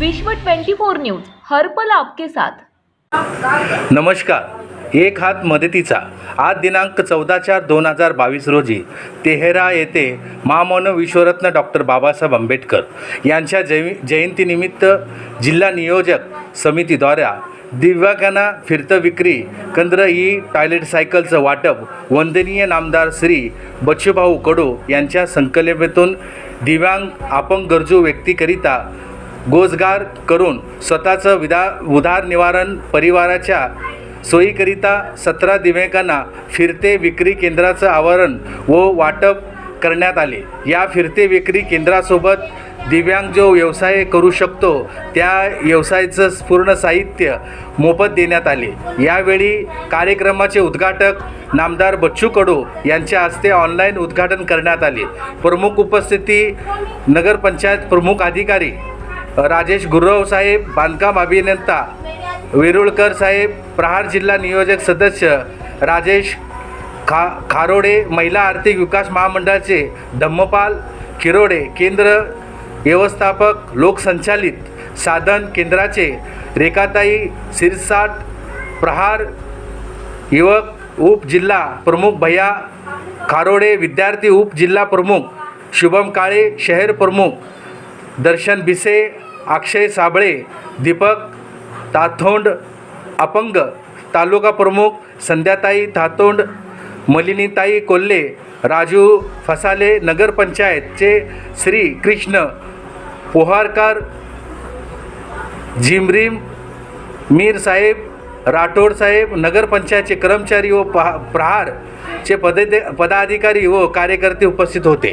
विश्व 24 न्यूज हरपल आपके साथ. नमस्कार. एक हात मदतीचा आज दिनांक चौदा चार दोन हजार बावीस रोजी तेहरा येथे महामानव विश्वरत्न डॉक्टर बाबासाहेब आंबेडकर यांच्या जय जयंतीनिमित्त जिल्हा नियोजक समितीद्वारा दिव्यांगांना फिरतं विक्री कंद्र ई टॉयलेट सायकलचं वाटप वंदनीय नामदार श्री बच्चूभाऊ कडू यांच्या संकल्पनेतून दिव्यांग अपंग गरजू व्यक्तीकरिता गोजगार करून स्वतःचं विदा उदारनिवारण परिवाराच्या सोयीकरिता सतरा दिव्यांकांना फिरते विक्री केंद्राचं आवरण व वाटप करण्यात आले. या फिरते विक्री केंद्रासोबत दिव्यांग जो व्यवसाय करू शकतो त्या व्यवसायाचं पूर्ण साहित्य मोफत देण्यात आले. यावेळी कार्यक्रमाचे उद्घाटक नामदार बच्चू कडू यांच्या हस्ते ऑनलाईन उद्घाटन करण्यात आले. प्रमुख उपस्थिती नगरपंचायत प्रमुख अधिकारी राजेश गुरव साहेब बांधकाम अभियंता वेरुळकर साहेब प्रहार जिल्हा नियोजक सदस्य राजेश खा खारोडे महिला आर्थिक विकास महामंडळाचे धम्मपाल किरोडे केंद्र व्यवस्थापक लोकसंचालित साधन केंद्राचे रेखाताई सिरसाट प्रहार युवक उपजिल्हा प्रमुख भैया खारोडे विद्यार्थी उपजिल्हा प्रमुख शुभम काळे शहर प्रमुख दर्शन भिसे अक्षय साबळे दीपक ताथोंड अपंग तालुका प्रमुख संध्याताई थातोंड मलिनीताई कोल्हे राजू फसाले नगरपंचायतचे श्री कृष्ण पोहारकर झिमरीम मीर साहेब राठोड साहेब नगरपंचायतचे कर्मचारी व पहा प्रहारचे पद पदाधिकारी व कार्यकर्ते उपस्थित होते.